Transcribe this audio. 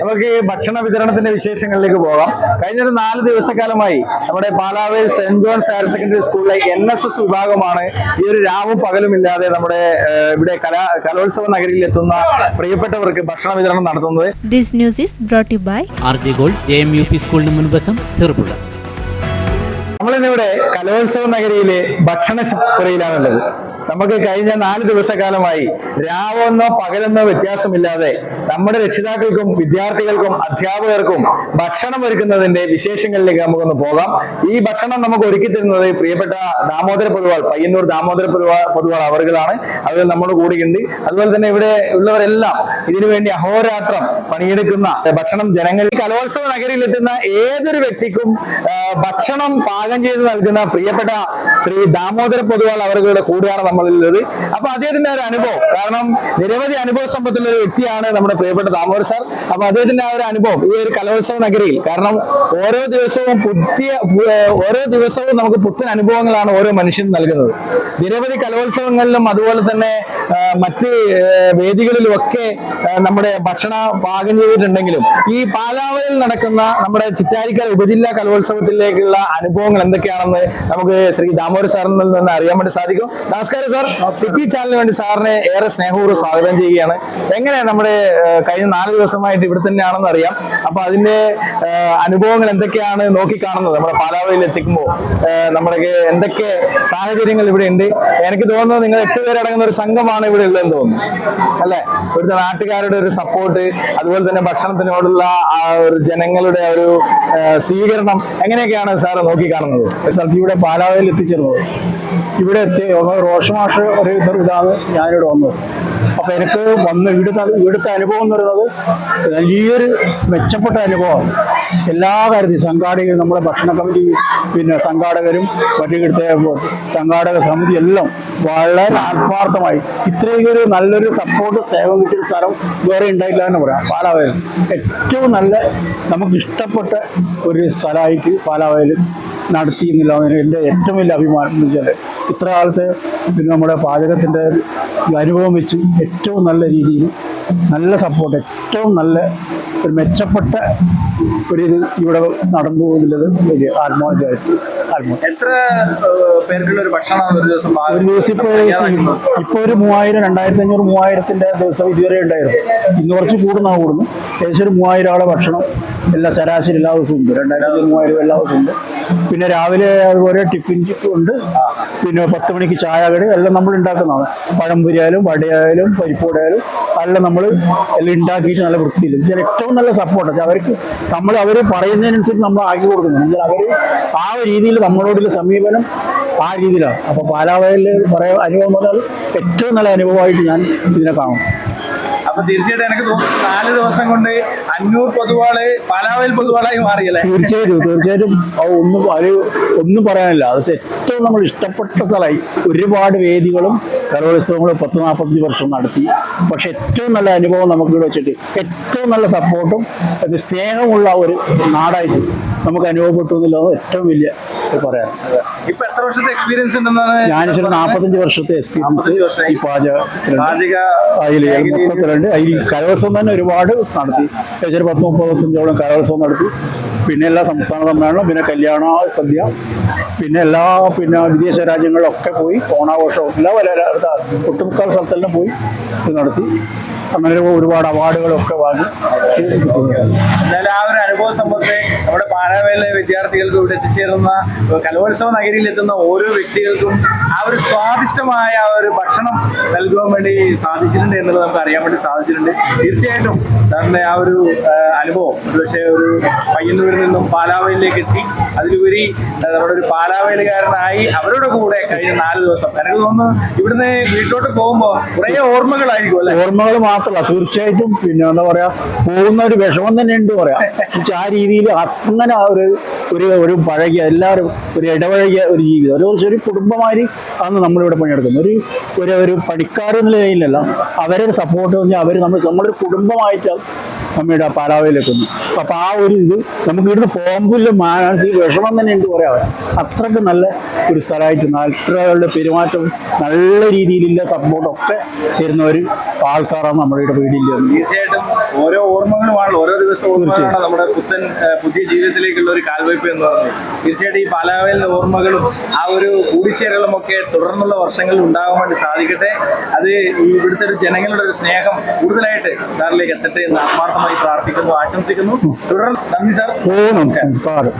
നമുക്ക് ഈ ഭക്ഷണ വിതരണത്തിന്റെ വിശേഷങ്ങളിലേക്ക് പോകാം. കഴിഞ്ഞ ഒരു നാല് ദിവസക്കാലമായി നമ്മുടെ Palavel saint John's higher secondary സ്കൂളിലെ എൻ എസ് എസ് വിഭാഗമാണ് ഈ ഒരു രാവും പകലും ഇല്ലാതെ നമ്മുടെ ഇവിടെ കലാ കലോത്സവ നഗരിയിൽ എത്തുന്ന പ്രിയപ്പെട്ടവർക്ക് ഭക്ഷണ വിതരണം നടത്തുന്നത്. This news is brought you by by R G gold J M U P സ്കൂളിന് മുൻവശം ചെറുപുഴ. നമ്മളിന്നിവിടെ കലോത്സവ നഗരിയിലെ ഭക്ഷണപ്പുരയിലാണുള്ളത് നമുക്ക് കഴിഞ്ഞ നാല് ദിവസക്കാലമായി രാവെന്നോ പകലെന്നോ വ്യത്യാസമില്ലാതെ നമ്മുടെ രക്ഷിതാക്കൾക്കും വിദ്യാർത്ഥികൾക്കും അധ്യാപകർക്കും ഭക്ഷണം ഒരുക്കുന്നതിന്റെ വിശേഷങ്ങളിലേക്ക് നമുക്കൊന്ന് പോകാം. ഈ ഭക്ഷണം നമുക്ക് ഒരുക്കി തരുന്നത് പ്രിയപ്പെട്ട ദാമോദര പൊതുവാൾ പയ്യന്നൂർ ദാമോദര പൊതുവാൾ പൊതുവാൾ അവറുകളാണ് അത് നമ്മുടെ കൂടെയുണ്ട്. അതുപോലെ തന്നെ ഇവിടെ ഉള്ളവരെല്ലാം ഇതിനുവേണ്ടി അഹോരാത്രം പണിയെടുക്കുന്ന ഭക്ഷണം ജനങ്ങളിൽ കലോത്സവ നഗരിയിലെത്തുന്ന ഏതൊരു വ്യക്തിക്കും ഭക്ഷണം പാകം ചെയ്ത് നൽകുന്ന പ്രിയപ്പെട്ട ശ്രീ ദാമോദര പൊതുവാൾ അവരുടെ കൂടെയാണ് നമ്മളുള്ളത് അപ്പൊ അദ്ദേഹത്തിന്റെ ഒരു അനുഭവം കാരണം നിരവധി അനുഭവ സമ്പത്തുള്ള ഒരു വ്യക്തിയാണ് നമ്മുടെ പ്രിയപ്പെട്ട ദാമോദർ സാർ. അപ്പൊ അദ്ദേഹത്തിന്റെ ആ ഒരു അനുഭവം ഈ ഒരു കലോത്സവ നഗരിയിൽ കാരണം ഓരോ ദിവസവും പുതിയ ഓരോ ദിവസവും നമുക്ക് പുത്തൻ അനുഭവങ്ങളാണ് ഓരോ മനുഷ്യനും നൽകുന്നത്. നിരവധി കലോത്സവങ്ങളിലും അതുപോലെ തന്നെ മറ്റ് വേദികളിലും ഒക്കെ നമ്മുടെ ഭക്ഷണ പാകം ചെയ്തിട്ടുണ്ടെങ്കിലും ഈ പാലാവയിൽ നടക്കുന്ന നമ്മുടെ ചിറ്റാരിക്കൽ ഉപജില്ലാ കലോത്സവത്തിലേക്കുള്ള അനുഭവങ്ങൾ എന്തൊക്കെയാണെന്ന് നമുക്ക് ശ്രീ ദാമോദർ സാറിൽ നിന്ന് അറിയാൻ വേണ്ടി സാധിക്കും. നമസ്കാരം സാർ സിറ്റി ചാനലിന് വേണ്ടി സാറിനെ ഏറെ സ്നേഹപൂർവം സ്വാഗതം ചെയ്യുകയാണ്. എങ്ങനെയാണ് നമ്മുടെ കഴിഞ്ഞ നാല് ദിവസമായിട്ട് ഇവിടെ തന്നെയാണെന്ന് അറിയാം. അപ്പൊ അതിന്റെ അനുഭവങ്ങൾ എന്തൊക്കെയാണ് നോക്കിക്കാണുന്നത് നമ്മുടെ പാലാവയിൽ എത്തിക്കുമ്പോൾ നമ്മുടെ എന്തൊക്കെ സാഹചര്യങ്ങൾ ഇവിടെ ഉണ്ട്? എനിക്ക് തോന്നുന്നത് നിങ്ങൾ എട്ട് പേരടങ്ങുന്ന ഒരു സംഘമാണ് ഇവിടെ ഉള്ളതെന്ന് തോന്നുന്നു. അല്ലെ? ഇവിടുത്തെ നാട്ടുകാരുടെ ഒരു സപ്പോർട്ട് അതുപോലെ തന്നെ ഭക്ഷണത്തിനോടുള്ള ആ ഒരു ജനങ്ങളുടെ ഒരു സ്വീകരണം എങ്ങനെയൊക്കെയാണ് സാർ നോക്കിക്കാണുന്നത് സർ ഇവിടെ പാലാവയിൽ എത്തിച്ചേർന്നത് ഇവിടെ എത്തി. റോഷമാഷ് ഒരു ഇത് ഇതാണ് ഞാനിവിടെ വന്നത് അപ്പൊ എനിക്ക് വന്ന് ഇവിടുത്തെ ഇവിടുത്തെ അനുഭവം എന്ന് പറയുന്നത് വലിയൊരു മെച്ചപ്പെട്ട അനുഭവമാണ്. എല്ലാ കാര്യത്തിലും സംഘാടകർ നമ്മുടെ ഭക്ഷണ കമ്മിറ്റി പിന്നെ സംഘാടകരും മറ്റേ സംഘാടക സമിതി എല്ലാം വളരെ ആത്മാർത്ഥമായി ഇത്രയും നല്ലൊരു സപ്പോർട്ട് സ്നേഹം കിട്ടിയ സ്ഥലം വേറെ ഉണ്ടായില്ല എന്ന് പറയാം. പാലാവയൽ. ഏറ്റവും നല്ല നമുക്ക് ഇഷ്ടപ്പെട്ട ഒരു സ്ഥലമായിട്ട് പാലാവയൽ നടത്തി എന്നുള്ളതാണ് എന്റെ ഏറ്റവും വലിയ അഭിമാനം എന്ന് വെച്ചാൽ ഇത്ര കാലത്ത് പിന്നെ നമ്മുടെ പാചകത്തിന്റെ അനുഭവം വെച്ച് ഏറ്റവും നല്ല രീതിയിൽ നല്ല സപ്പോർട്ട് ഏറ്റവും നല്ല ഒരു മെച്ചപ്പെട്ട ഒരു ഇത് ഇവിടെ നടന്നു എന്നുള്ളത് വലിയ ആത്മാവിദ്യമായിട്ട് എത്ര പേർക്കുള്ള ഒരു ഭക്ഷണം ഒരു ദിവസം ഒരു ദിവസം ഇപ്പോൾ ഇപ്പോൾ ഒരു മൂവായിരം രണ്ടായിരത്തി അഞ്ഞൂറ് മൂവായിരത്തിന്റെ ദിവസം ഇതുവരെ ഉണ്ടായിരുന്നു. ഇന്ന് കുറച്ച് കൂടുന്ന കൂടുന്നു. ഏകദേശം ഒരു മൂവായിരം ആളെ ഭക്ഷണം എല്ലാ ശരാശരി എല്ലാ ദിവസവും ഉണ്ട്. രണ്ടായിരത്തി മൂവായിരം മൂവായിരം എല്ലാ ദിവസവും ഉണ്ട്. പിന്നെ രാവിലെ അതുപോലെ ടിഫിൻ ഉണ്ട്. പിന്നെ പത്ത് മണിക്ക് ചായ കടി എല്ലാം നമ്മൾ ഉണ്ടാക്കുന്നതാണ്. പഴംപൊരി ആയാലും വടയായാലും പരിപ്പോടായാലും എല്ലാം നമ്മൾ എല്ലാം ഉണ്ടാക്കിയിട്ട് നല്ല വൃത്തിയിൽ. ഏറ്റവും നല്ല സപ്പോർട്ട് അവർക്ക് നമ്മൾ അവർ പറയുന്നതിനനുസരിച്ച് നമ്മൾ ആക്കി കൊടുക്കുന്നു അവർ ആ രീതിയിൽ നമ്മളോടുള്ള സമീപനം ആ രീതിയിലാണ്. അപ്പോൾ പാലാവയിൽ പറയാൻ അനുഭവം പറഞ്ഞാൽ ഏറ്റവും നല്ല അനുഭവമായിട്ട് ഞാൻ ഇതിനെ കാണും. അപ്പൊ തീർച്ചയായിട്ടും എനിക്ക് തോന്നുന്നു നാല് ദിവസം കൊണ്ട് അഞ്ഞൂർ പൊതുവാൾ പാലാവൽ പൊതുവാളായി മാറിയല്ലേ? തീർച്ചയായിട്ടും തീർച്ചയായിട്ടും. ഒന്നും അത് ഒന്നും പറയാനില്ല. അത് ഏറ്റവും നമ്മൾ ഇഷ്ടപ്പെട്ട സ്ഥലമായി. ഒരുപാട് വേദികളും കലോത്സവങ്ങളും പത്ത് നാൽപ്പത്തഞ്ച് വർഷം നടത്തി. പക്ഷെ ഏറ്റവും നല്ല അനുഭവം നമുക്ക് ഇവിടെ വെച്ചിട്ട് ഏറ്റവും നല്ല സപ്പോർട്ടും സ്നേഹമുള്ള ഒരു നാടായിട്ട് നമുക്ക് അനുഭവപ്പെട്ടു എന്നുള്ളത് ഏറ്റവും വലിയ പറയാം. ഇപ്പൊ എത്ര വർഷത്തെ എക്സ്പീരിയൻസ് ഉണ്ടെന്നാണ് ഞാനിപ്പോൾ നാപ്പത്തഞ്ച് വർഷത്തെ എക്സ്പീരിയൻസ് 45 ഈ പാചകത്തിലുണ്ട് അതിൽ മൊത്തത്തിലുണ്ട്. അതിൽ കലോത്സവം തന്നെ ഒരുപാട് നടത്തി. ഏകദേശം പത്ത് മുപ്പത്തഞ്ചോളം കലോത്സവം നടത്തി. പിന്നെ എല്ലാ സംസ്ഥാന സമ്മേളനം പിന്നെ കല്യാണ സദ്യ പിന്നെ എല്ലാ പിന്നെ വിദേശ രാജ്യങ്ങളിലൊക്കെ പോയി ഓണാഘോഷവും എല്ലാ പല ഒട്ടുമുക്കാൽ സ്ഥലത്തെല്ലാം പോയി ഇത് നടത്തി അങ്ങനെ ഒരുപാട് അവാർഡുകളൊക്കെ വാങ്ങി. എന്നാലും ആ ഒരു അനുഭവ സമ്പത്ത് നമ്മുടെ പാലാവേലെ വിദ്യാർത്ഥികൾക്ക് ഇവിടെ എത്തിച്ചേരുന്ന കലോത്സവ നഗരിയിൽ എത്തുന്ന ഓരോ വ്യക്തികൾക്കും ആ ഒരു സ്വാദിഷ്ടമായ ഒരു ഭക്ഷണം നൽകുവാൻ വേണ്ടി സാധിച്ചിട്ടുണ്ട് എന്നുള്ളത് നമുക്ക് അറിയാൻ വേണ്ടി സാധിച്ചിട്ടുണ്ട് തീർച്ചയായിട്ടും സാറിന്റെ ആ ഒരു അനുഭവം ഒരുപക്ഷെ ഒരു പയ്യന്നൂരിൽ നിന്നും പാലാവയിലേക്ക് എത്തി. അതിലുപരി നമ്മുടെ ഒരു പാലാവയിലുകാരനായി അവരുടെ കൂടെ കഴിഞ്ഞ നാല് ദിവസം. എനിക്ക് തോന്നുന്നു ഇവിടുന്ന് വീട്ടിലോട്ട് പോകുമ്പോൾ കുറേ ഓർമ്മകളായിരിക്കും അല്ലെ? ഓർമ്മകൾ മാത്രമല്ല തീർച്ചയായിട്ടും പിന്നെ എന്താ പറയാ പോകുന്ന ഒരു വിഷമം തന്നെ ഉണ്ട് പറയാം. ആ രീതിയിൽ അങ്ങനെ ഒരു ഒരു ഒരു പഴകിയ എല്ലാവരും ഒരു ഇടപഴകിയ ഒരു ജീവിതം. ഒരു ഒരു കുടുംബമായി ആണ് നമ്മളിവിടെ പണിയെടുക്കുന്നത് ഒരു ഒരു ഒരു പണിക്കാരെന്നുള്ള നിലയിലല്ല അവരുടെ സപ്പോർട്ട് പറഞ്ഞാൽ അവർ നമ്മൾ നമ്മളൊരു കുടുംബമായിട്ട് നമ്മളുടെ പാലാവയിലെത്തുന്നു അപ്പൊ ആ ഒരു ഇത് നമുക്ക് ഇവിടുന്ന് പോകുമ്പോൾ മാനസിക വിഷമം തന്നെ ഉണ്ട് പറയാം. അത്രയ്ക്ക് നല്ല ഒരു സ്ഥലമായിട്ട് നാട്ടുകാരുടെ പെരുമാറ്റം നല്ല രീതിയിലുള്ള സപ്പോർട്ടൊക്കെ തരുന്ന ഒരു ആൾക്കാരാണ് നമ്മുടെ ഇവിടെ വീടില്ല തീർച്ചയായിട്ടും ഓരോ ഓർമ്മകളുമാണല്ലോ. ഓരോ ദിവസവും ഓർമ്മകളാണ് നമ്മുടെ പുത്തൻ പുതിയ ജീവിതത്തിലേക്കുള്ള ഒരു കാൽവയ്പ് എന്ന് പറഞ്ഞത്. തീർച്ചയായിട്ടും ഈ പാലാവലിന്റെ ഓർമ്മകളും ആ ഒരു കൂടിച്ചേരലും ഒക്കെ തുടർന്നുള്ള വർഷങ്ങളിൽ ഉണ്ടാകാൻ വേണ്ടി സാധിക്കട്ടെ. അത് ഇവിടുത്തെ ഒരു ജനങ്ങളുടെ ഒരു സ്നേഹം കൂടുതലായിട്ട് സാറിലേക്ക് എത്തട്ടെ എന്ന് ആത്മാർത്ഥമായി പ്രാർത്ഥിക്കുന്നു ആശംസിക്കുന്നു. തുടർന്ന് നന്ദി സാർ. ഓ നമസ്കാരം